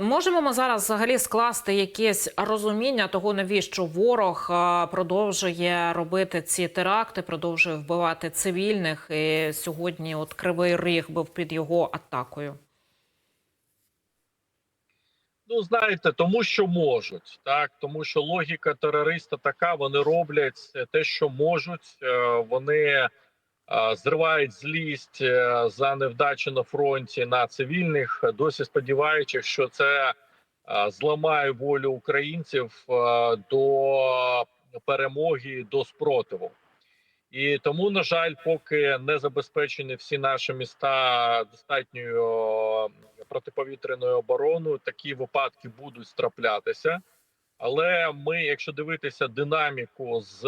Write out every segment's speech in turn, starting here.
Можемо ми зараз взагалі скласти якесь розуміння того, навіщо ворог продовжує робити ці теракти, продовжує вбивати цивільних. І сьогодні, от кривий ріг був під його атакою. Ну, знаєте, тому що можуть, так тому що логіка терориста така: вони роблять те, що можуть. Е, Вони зривають злість е, за невдачі на фронті на цивільних, досі сподіваючись, що це зламає волю українців до перемоги, до спротиву. І тому, на жаль, поки не забезпечені всі наші міста достатньою протиповітряною обороною, такі випадки будуть траплятися. Але ми, якщо дивитися динаміку з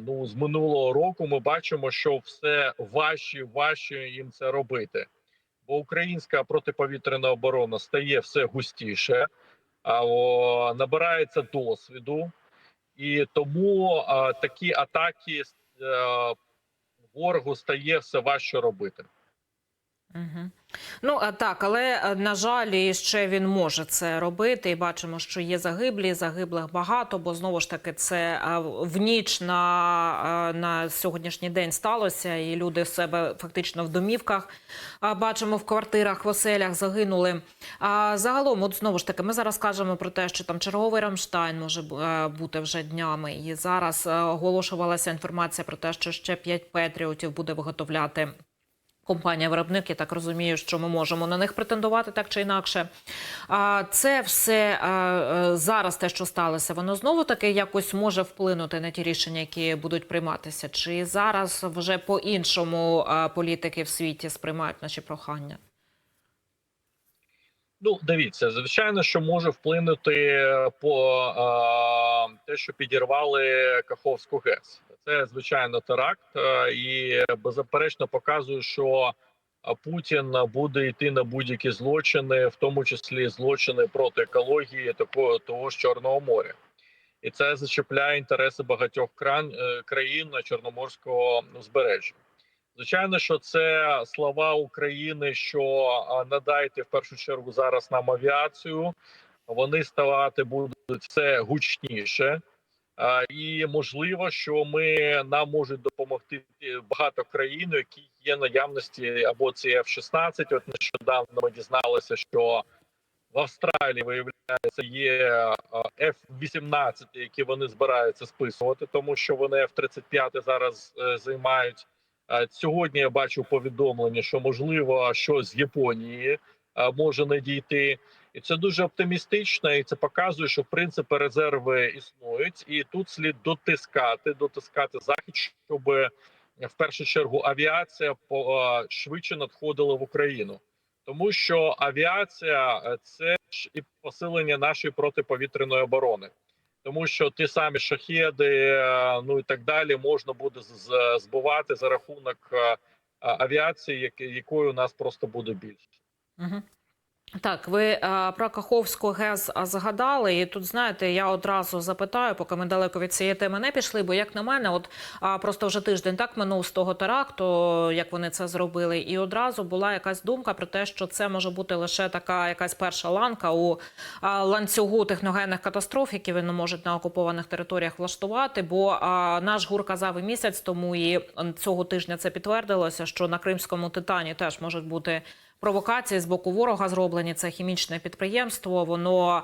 ну з минулого року, ми бачимо, що все важче важче їм це робити. Бо українська протиповітряна оборона стає все густіше, а, набирається досвіду. І тому такі атаки а, ворогу стає все важче робити. Ну а так, але е, на жаль, ще він може це робити. І бачимо, що є загиблі, загиблих багато, бо знову ж таки це в ніч на, на сьогоднішній день сталося, і люди в себе фактично в домівках бачимо в квартирах, в оселях загинули. А загалом, от знову ж таки, ми зараз кажемо про те, що там черговий Рамштайн може е, бути вже днями. І зараз е, оголошувалася інформація про те, що ще 5 петріотів буде виготовляти. Компанія виробник, я так розумію, що ми можемо на них претендувати так чи інакше. А це все а, е, зараз, те, що сталося, воно знову таки якось може вплинути на ті рішення, які будуть прийматися. Чи зараз вже по-іншому а, політики в світі сприймають наші прохання? Ну, дивіться, звичайно, що може вплинути по а, те, що підірвали Каховську ГЕС. Це звичайно теракт, і беззаперечно показує, що Путін буде йти на будь-які злочини, в тому числі злочини проти екології, такого того ж Чорного моря. І це зачіпляє інтереси багатьох е, країн на Чорноморського узбережжя. Звичайно, що це слова України, що надайте в першу чергу зараз нам авіацію. Вони ставати будуть все гучніше, і можливо, що ми нам можуть допомогти багато країн, які є наявності або це F-16. От нещодавно ми дізналися, що в Австралії виявляється є а, F-18, які вони збираються списувати, тому що вони F-35 зараз е, займають. Е, Сьогодні я бачу повідомлення, що можливо щось з Японії е, може надійти, і це дуже оптимістично. І це показує, що в принципі резерви існують, і тут слід дотискати, дотискати захід, щоб в першу чергу авіація по е, швидше надходила в Україну, тому що авіація е, це ж і посилення нашої протиповітряної оборони тому що ті самі шахеди, е, ну і так далі, можна буде збивати за рахунок е, авіації, як- якої у нас просто буде більше. Угу. Так, ви е, про Каховську ГЕС згадали, і тут знаєте, я одразу запитаю, поки ми далеко від цієї теми не пішли. Бо як на мене, от просто вже тиждень так минув з того теракту, як вони це зробили, і одразу була якась думка про те, що це може бути лише така якась перша ланка у ланцюгу техногенних катастроф, які вони можуть на окупованих територіях влаштувати. Бо наш гур казав і місяць тому, і цього тижня це підтвердилося, що на Кримському титані теж можуть бути провокації з боку ворога зроблені. Це хімічне підприємство. Воно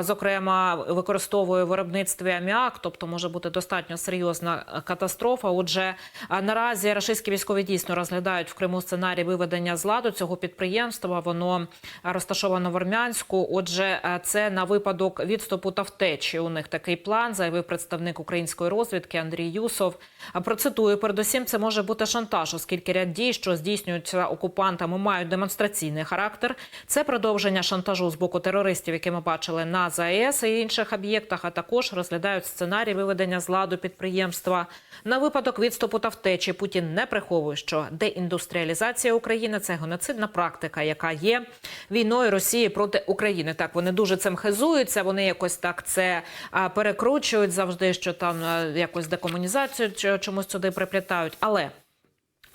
зокрема використовує в виробництві аміак, тобто може бути достатньо серйозна катастрофа. Отже, наразі рашистські військові дійсно розглядають в Криму сценарій виведення з ладу цього підприємства. Воно розташовано в Армянську. Отже, це на випадок відступу та втечі. У них такий план, заявив представник української розвідки Андрій Юсов. Процитую, передусім, це може бути шантаж, оскільки ряд дій, що здійснюються окупантами, мають демонстраційний характер. Це продовження шантажу з боку терористів, які ми бачили на ЗАЕС і інших об'єктах. А також розглядають сценарій виведення з ладу підприємства на випадок відступу та втечі. Путін не приховує, що деіндустріалізація України це геноцидна практика, яка є війною Росії проти України. Так вони дуже цим хизуються. Вони якось так це перекручують завжди, що там якось декомунізацію чомусь сюди приплітають. Але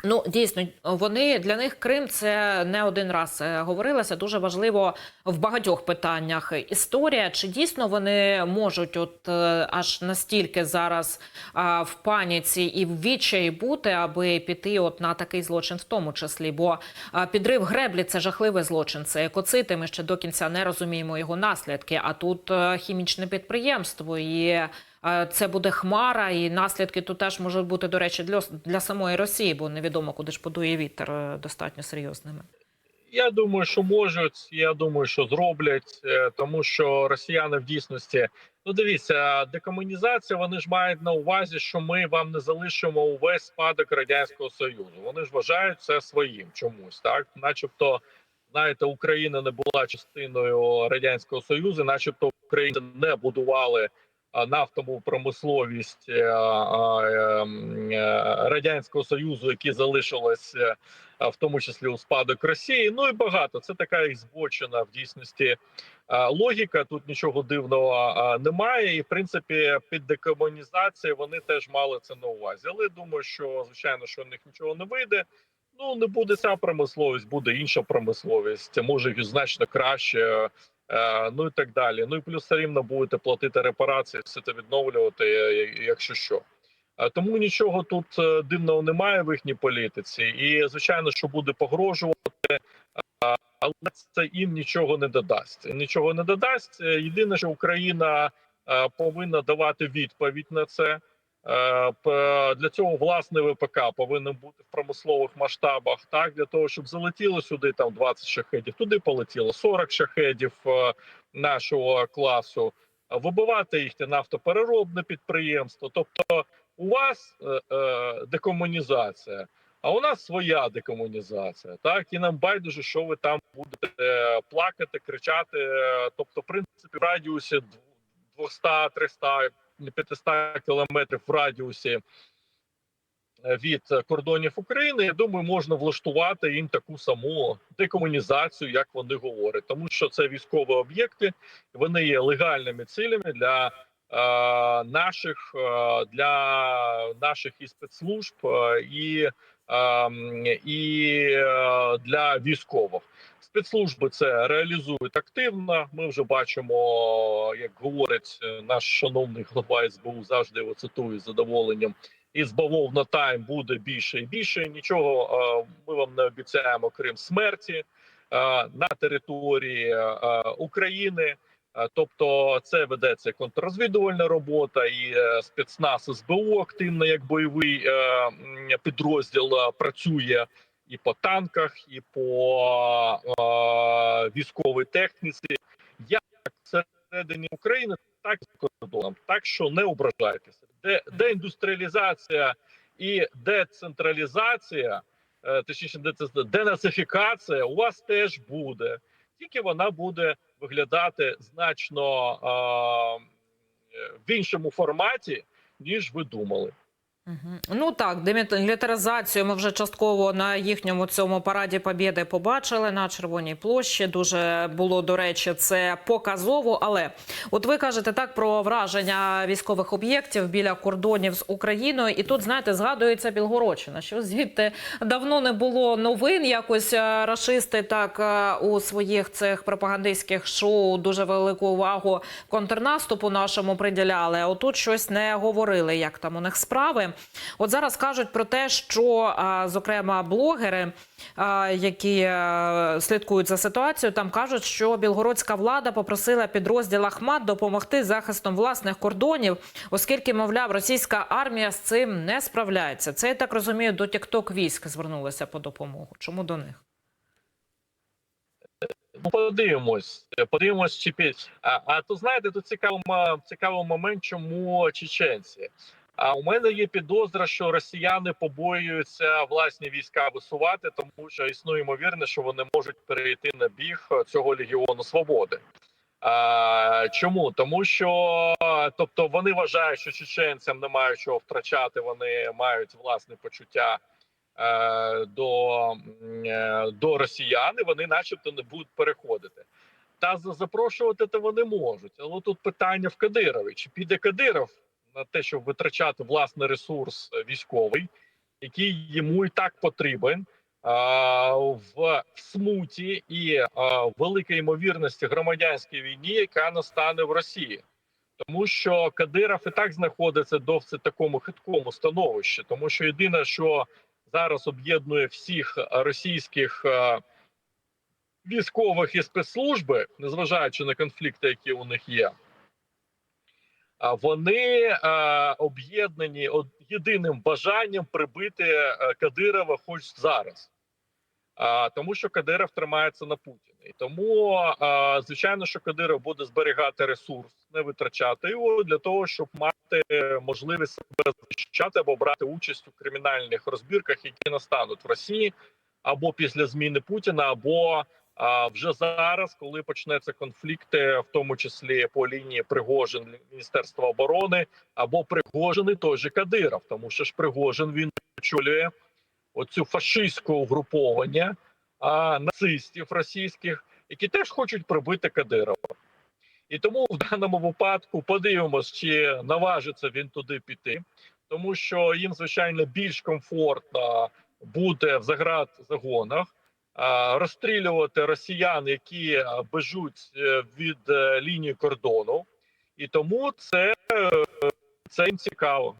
Ну дійсно, вони для них Крим це не один раз е, говорилося. Дуже важливо в багатьох питаннях. Історія чи дійсно вони можуть, от е, аж настільки зараз а, в паніці і в відчаї бути, аби піти от на такий злочин, в тому числі. Бо а, підрив греблі це жахливий злочин. Це екоцити. Ми ще до кінця не розуміємо його наслідки. А тут е, хімічне підприємство і. Е, Це буде хмара, і наслідки тут теж можуть бути, до речі, для, для самої Росії, бо невідомо, куди ж подує вітер е, достатньо серйозними. Я думаю, що можуть. Я думаю, що зроблять, е, тому що росіяни в дійсності. Ну, дивіться, декомунізація. Вони ж мають на увазі, що ми вам не залишимо увесь спадок радянського союзу. Вони ж вважають це своїм чомусь, так, начебто, знаєте, Україна не була частиною радянського союзу, начебто Україна не будували нафтову промисловість е, е, е, радянського союзу, які залишилось. е, в тому числі у спадок Росії. Ну і багато це така і збочена в дійсності логіка. Тут нічого дивного немає. І в принципі, під декомунізацією вони теж мали це на увазі. Але думаю, що звичайно, що в них нічого не вийде. Ну не буде ця промисловість, буде інша промисловість, може значно краще. Е, Ну і так далі. Ну і плюс все рівно будете платити репарації, все це відновлювати, е, якщо що. Е, Тому нічого тут дивного немає в їхній політиці, і звичайно, що буде погрожувати, але це їм нічого не додасть. Нічого не додасть. Єдине, що Україна повинна давати відповідь на це. Е, Для цього власне ВПК повинен бути в промислових масштабах. Так для того, щоб залетіло сюди там 20 шахедів, туди полетіло 40 шахедів е, нашого класу. Вибивати їхнє нафтопереробне підприємство. Тобто, у вас е, декомунізація, а у нас своя декомунізація. Так і нам байдуже, що ви там будете плакати, кричати. Тобто, в принципі, в радіусі 200, 300, 500 кілометрів в радіусі е, від кордонів України. Я думаю, можна влаштувати їм таку саму декомунізацію, як вони говорять, тому що це військові об'єкти, вони є легальними цілями для е, наших е, для наших і спецслужб і, е, і для військових. Спецслужби це реалізують активно. Ми вже бачимо, як говорить е, наш шановний глава СБУ, завжди його цитую з задоволенням. Із бавовна тайм буде більше і більше. Нічого е, ми вам не обіцяємо, крім смерті е, на території України. Тобто, це ведеться контррозвідувальна робота, і спецназ СБУ активно як бойовий підрозділ працює і по танках, і по е, військовій техніці, як всередині України, так і за кордоном. Так що не ображайтеся. Де деіндустріалізація і децентралізація, е, точніше, денацифікація у вас теж буде, тільки вона буде виглядати значно е, в іншому форматі, ніж ви думали. Ну так, демілітаризацію ми вже частково на їхньому цьому параді Побєди побачили на Червоній площі. Дуже було до речі, це показово. Але от ви кажете так про враження військових об'єктів біля кордонів з Україною, і тут знаєте, згадується Білгородщина, що звідти давно не було новин. Якось е, рашисти так е, у своїх цих пропагандистських шоу дуже велику увагу контрнаступу нашому приділяли. А отут щось не говорили, як там у них справи. От зараз кажуть про те, що зокрема блогери, які е, слідкують за ситуацією, там кажуть, що білгородська влада попросила підрозділ Ахмат допомогти захистом власних кордонів, оскільки, мовляв, російська армія з цим не справляється. Це я так розумію, до тікток військ звернулися по допомогу. Чому до них? Ну, подивимось, подивимось, чи під а, а то знаєте, тут цікавий, цікавий момент, чому чеченці. А у мене є підозра, що росіяни побоюються власні війська висувати, тому що існує ймовірне, що вони можуть перейти на біг цього легіону свободи. А, чому? Тому що тобто вони вважають, що чеченцям немає чого втрачати, вони мають власне почуття е, до, е, до росіян, і вони, начебто, не будуть переходити. Та запрошувати то вони можуть. Але тут питання в Кадирові: чи піде Кадиров на те, щоб витрачати власний ресурс е, військовий, який йому і так потрібен в смуті і великій ймовірності громадянській війні, яка настане в Росії. Тому що Кадиров і так знаходиться досить такому хиткому становищі, тому що єдине, що зараз об'єднує всіх російських е, військових і спецслужби, незважаючи на конфлікти, які у них є, вони е, об'єднані од- єдиним бажанням прибити е, Кадирова хоч зараз. Тому що Кадиров тримається на Путіна. І тому, звичайно, що Кадиров буде зберігати ресурс, не витрачати його для того, щоб мати можливість себе захищати або брати участь у кримінальних розбірках, які настануть в Росії, або після зміни Путіна, або а, вже зараз, коли почнеться конфлікти, в тому числі по лінії Пригожин Міністерства оборони, або Пригожин і той же Кадиров, тому що ж Пригожин він очолює оцю фашистське угруповання а, нацистів російських, які теж хочуть прибити Кадирова. І тому в даному випадку подивимось, чи наважиться він туди піти, тому що їм звичайно більш комфортно буде в заград загонах розстрілювати росіян, які бежуть е, від е, лінії кордону, і тому це, е, це їм цікаво.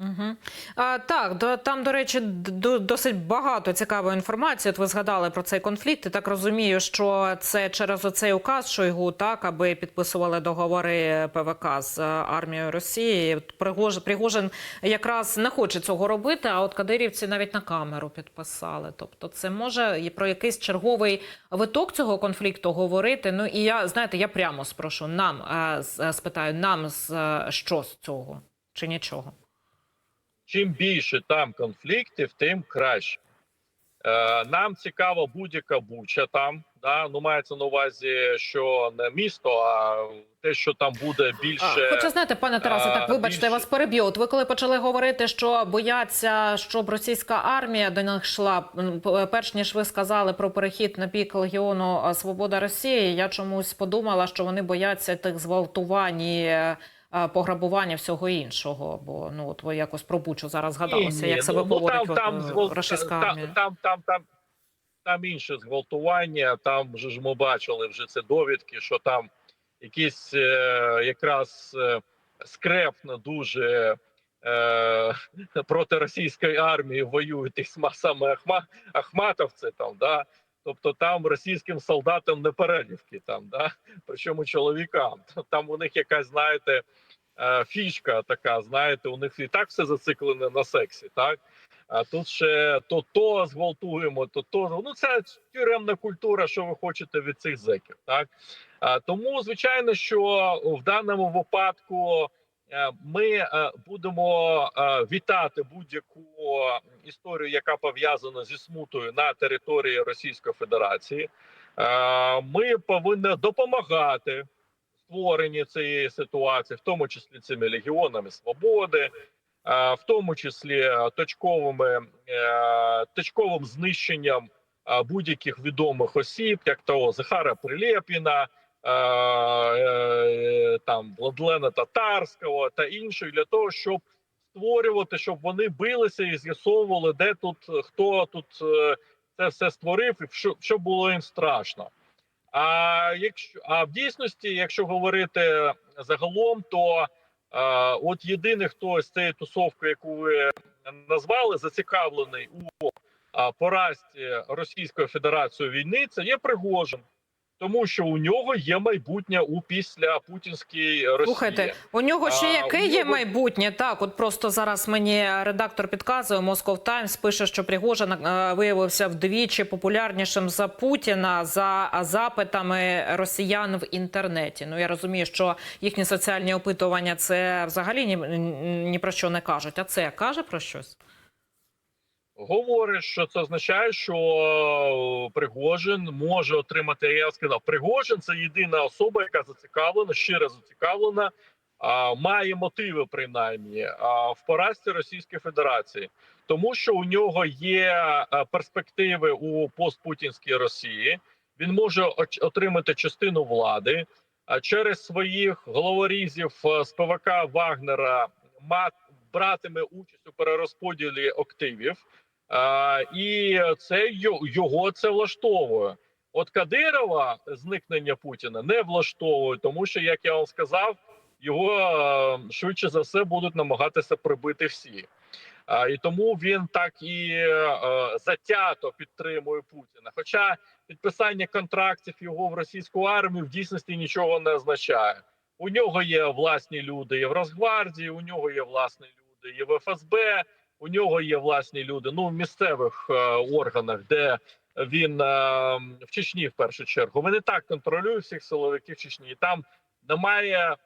Угу. А, так, до, там, до речі, д- досить багато цікавої інформації. От ви згадали про цей конфлікт. І так розумію, що це через оцей указ Шойгу, так, аби підписували договори ПВК з е, армією Росії. Пригож, Пригожин якраз не хоче цього робити, а от кадирівці навіть на камеру підписали. Тобто, це може і про якийсь черговий виток цього конфлікту говорити. Ну і я знаєте, я прямо спрошу нам е, спитаю, нам з е, що з цього чи нічого. Чим більше там конфліктів, тим краще. Е, нам цікава будь-яка буча там. Да? Ну, мається на увазі, що не місто, а те, що там буде більше. А, Хоча знаєте, пане Тарасе, так вибачте, більше- я вас переб'ю. От ви коли почали говорити, що бояться, щоб російська армія до них йшла, перш ніж ви сказали про перехід на бік легіону Свобода Росії, я чомусь подумала, що вони бояться тих зґвалтувань. І... Пограбування всього іншого, бо ну от ви якось про Бучу зараз згадалося, як себе поводить ну, там, там, от, е, армія. Там, там, там, там інше зґвалтування. Там вже ж ми бачили вже це довідки, що там якісь е, якраз е, скрепно дуже е, проти російської армії воюють і саме Ахма, Ахматовці там, да. Тобто там російським солдатам не перелівки, там, да, причому чоловікам. Там у них якась, знаєте, е, фішка така, знаєте, у них і так все зациклене на сексі, так? А тут ще то то зґвалтуємо, то то. Ну це тюремна культура, що ви хочете від цих зеків, так? А, тому, звичайно, що в даному випадку ми е, будемо е, вітати будь-яку історію, яка пов'язана зі смутою на території Російської Федерації. Е, Ми повинні допомагати створенні цієї ситуації, в тому числі цими легіонами свободи, е, в тому числі е, точковими е, точковим знищенням е, будь-яких відомих осіб, як того Захара Прилєпіна, е, е, там Владлена Татарського та інших, для того, щоб створювати, щоб вони билися і з'ясовували, де тут хто тут е, це все створив, і що, що було їм страшно. А якщо а в дійсності, якщо говорити загалом, то е, от єдиний, хто з цієї тусовки, яку ви назвали, зацікавлений у а, поразці Російської Федерації війни, це є Пригожин, тому що у нього є майбутнє у після путінській Росії. Слухайте, у нього ще яке є нього- майбутнє? Так, от просто зараз мені редактор підказує, Moscow Times пише, що Пригожин е, виявився вдвічі популярнішим за Путіна за запитами росіян в інтернеті. Ну я розумію, що їхні соціальні опитування це взагалі ні, ні про що не кажуть. А це каже про щось? Говорить, що це означає, що е, Пригожин може отримати. Я сказав, Пригожин це єдина особа, яка зацікавлена, щиро зацікавлена, а, має мотиви принаймні в поразці Російської Федерації, тому що у нього є перспективи у постпутінській Росії. Він може отримати частину влади через своїх головорізів е, з ПВК Вагнера. Мат братиме участь у перерозподілі активів, е, і це його це влаштовує. От Кадирова зникнення Путіна не влаштовує, тому що, як я вам сказав, його е, швидше за все будуть намагатися прибити всі. А, і тому він так і е, затято підтримує Путіна. Хоча підписання контрактів його в російську армію в дійсності нічого не означає. У нього є власні люди і в Росгвардії, у нього є власні люди і в ФСБ, у нього є власні люди ну в місцевих е, органах, де він е, в Чечні в першу чергу. Він і так контролює всіх силовиків Чечні. Там немає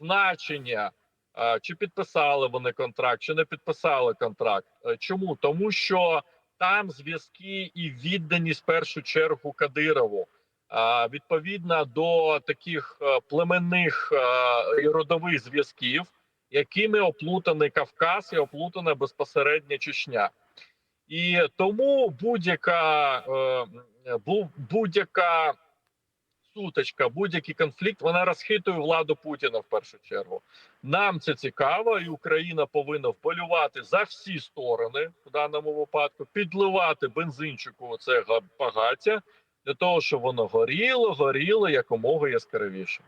значення, е, чи підписали вони контракт, чи не підписали контракт. Е, Чому? Тому що там зв'язки і відданість в першу чергу Кадирову. А, Відповідно до таких е, племенних е, і родових зв'язків, якими оплутаний Кавказ і оплутана безпосередньо Чечня. І тому будь-яка е, будь-яка сутичка, будь-який конфлікт, вона розхитує владу Путіна в першу чергу. Нам це цікаво, і Україна повинна вболювати за всі сторони в даному випадку, підливати бензинчику це га- багаття для того, щоб воно горіло, горіло якомога яскравіше.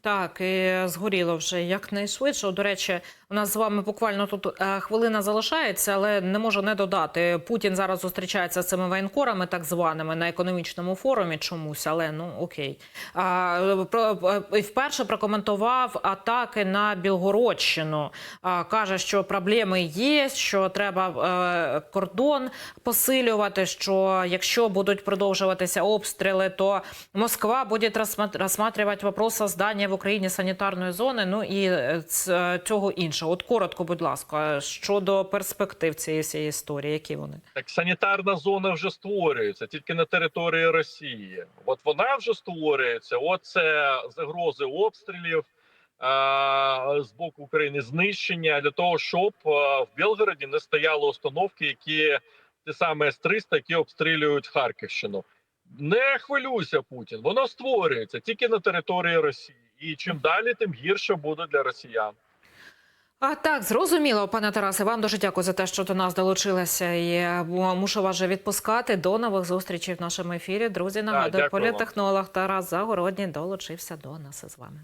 Так, і згоріло вже якнайшвидше. До речі, у нас з вами буквально тут е, хвилина залишається, але не можу не додати. Путін зараз зустрічається з цими воєнкорами, так званими, на економічному форумі чомусь, але ну окей. А, про, е, вперше прокоментував атаки на Білгородщину. А, каже, що проблеми є, що треба е, кордон посилювати. Що якщо будуть продовжуватися обстріли, то Москва буде рассма- рассматривать вопрос создания в Україні санітарної зони. Ну і е, цього іншого. От коротко, будь ласка, щодо перспектив цієї всієї історії, які вони Так санітарна зона вже створюється тільки на території Росії. От вона вже створюється. От це загрози обстрілів з боку України, знищення для того, щоб в Білгороді не стояли установки, які ті саме С-300, які обстрілюють Харківщину. Не хвилюйся, Путін. Воно створюється тільки на території Росії. І чим далі, тим гірше буде для росіян. А так, зрозуміло, пане Тарасе. Вам дуже дякую за те, що до нас долучилися. І е, мушу вас вже відпускати. До нових зустрічей в нашому ефірі. Друзі, нагадую, політехнолог. Тарас Загородній долучився до нас із вами.